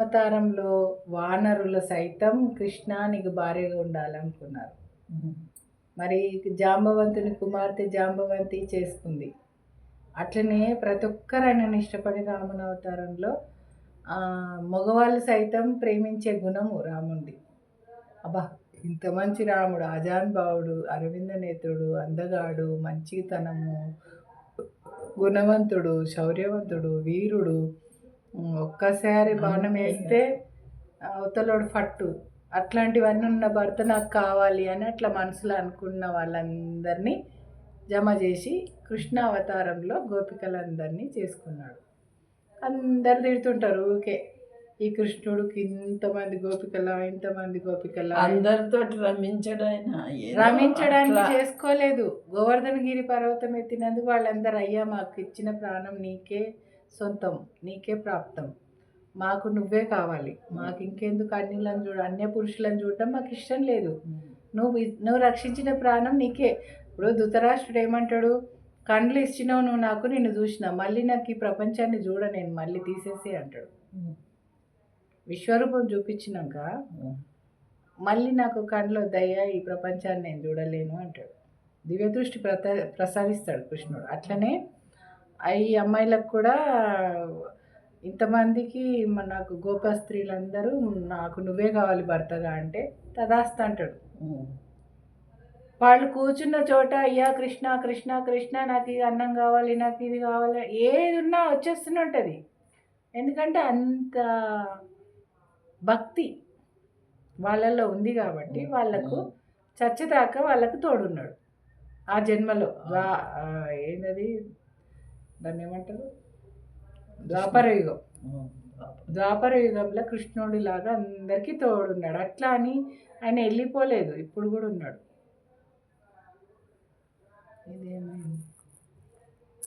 అవతారంలో వానరుల సైతం కృష్ణ నీకు భార్యగా ఉండాలనుకున్నారు. మరి జాంబవంతుని కుమార్తె జాంబవంతి చేసుకుంది. అట్లనే ప్రతి ఒక్కరు ఆయనను ఇష్టపడి రాముని అవతారంలో మగవాళ్ళు సైతం ప్రేమించే గుణము రాముంది. అబ్బా ఇంత మంచి రాముడు అజాన్ బావుడు అరవింద నేత్రుడు అందగాడు మంచితనము గుణవంతుడు శౌర్యవంతుడు వీరుడు ఒక్కసారి బాణం వేస్తే అవతలోడు ఫట్టు. అట్లాంటివన్నీ ఉన్న భర్త నాకు కావాలి అని అట్లా మనసులో అనుకున్న వాళ్ళందరినీ జమ చేసి కృష్ణ అవతారంలో గోపికలందరినీ చేసుకున్నాడు. అందరు తిడుతుంటారు ఊకే. ఈ కృష్ణుడికి ఇంతమంది గోపికల ఇంతమంది గోపికల అందరితో రమించడు రమించడానికి. చేసుకోలేదు. గోవర్ధనగిరి పర్వతం ఎత్తినందుకు వాళ్ళందరూ అయ్యా మాకు ఇచ్చిన ప్రాణం నీకే సొంతం నీకే ప్రాప్తం. మాకు నువ్వే కావాలి. మాకు ఇంకెందుకు అన్యులను చూడ అన్య పురుషులను చూడటం మాకు ఇష్టం లేదు. నువ్వు నువ్వు రక్షించిన ప్రాణం నీకే. ఇప్పుడు ధృతరాష్ట్రుడు ఏమంటాడు? కండ్లు ఇచ్చినావు నువ్వు నాకు నిన్ను చూసిన. మళ్ళీ నాకు ఈ ప్రపంచాన్ని చూడ నేను మళ్ళీ తీసేసి అంటాడు. విశ్వరూపం చూపించినాక మళ్ళీ నాకు కండ్లో దయ ఈ ప్రపంచాన్ని నేను చూడలేను అంటాడు. దివ్యదృష్టి ప్రత ప్రసాదిస్తాడు కృష్ణుడు. అట్లనే ఈ అమ్మాయిలకు కూడా ఇంతమందికి నాకు గోప స్త్రీలందరూ నాకు నువ్వే కావాలి భర్తగా అంటే తదాస్త అంటాడు. వాళ్ళు కూర్చున్న చోట అయ్యా కృష్ణ కృష్ణ కృష్ణ నాకు ఇది అన్నం కావాలి నాకు ఇది కావాలి ఏది ఉన్నా వచ్చేస్తూనే ఉంటుంది ఎందుకంటే అంత భక్తి వాళ్ళల్లో ఉంది కాబట్టి వాళ్ళకు చచ్చేదాకా వాళ్ళకు తోడున్నాడు. ఆ జన్మలో. ఏంటది దాన్ని ఏమంటారు? ద్వాపర యుగం. ద్వాపర యుగంలో కృష్ణుడి లాగా అందరికీ తోడున్నాడు. అట్లా అని ఆయన వెళ్ళిపోలేదు. ఇప్పుడు కూడా ఉన్నాడు. ఇదేమైంది